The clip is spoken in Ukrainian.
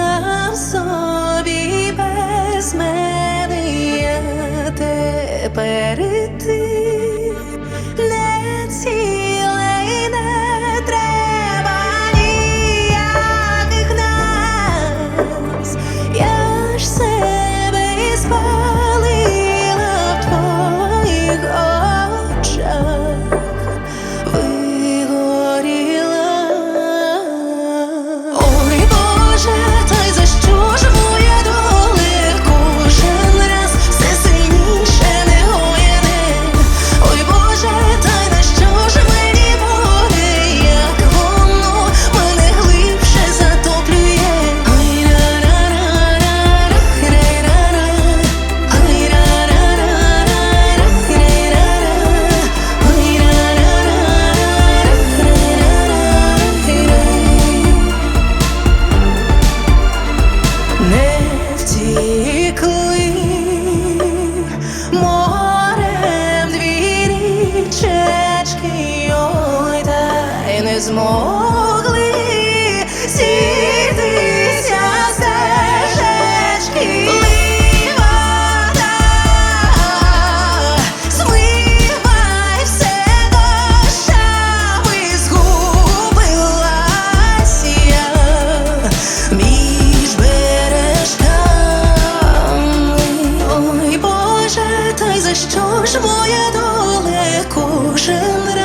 сам собі без мене тепер ти. змогли сітися стежечки. Вода змивай все дощами, згубилась я між бережками. Ой, Боже, та й за що ж моя доля кожен раз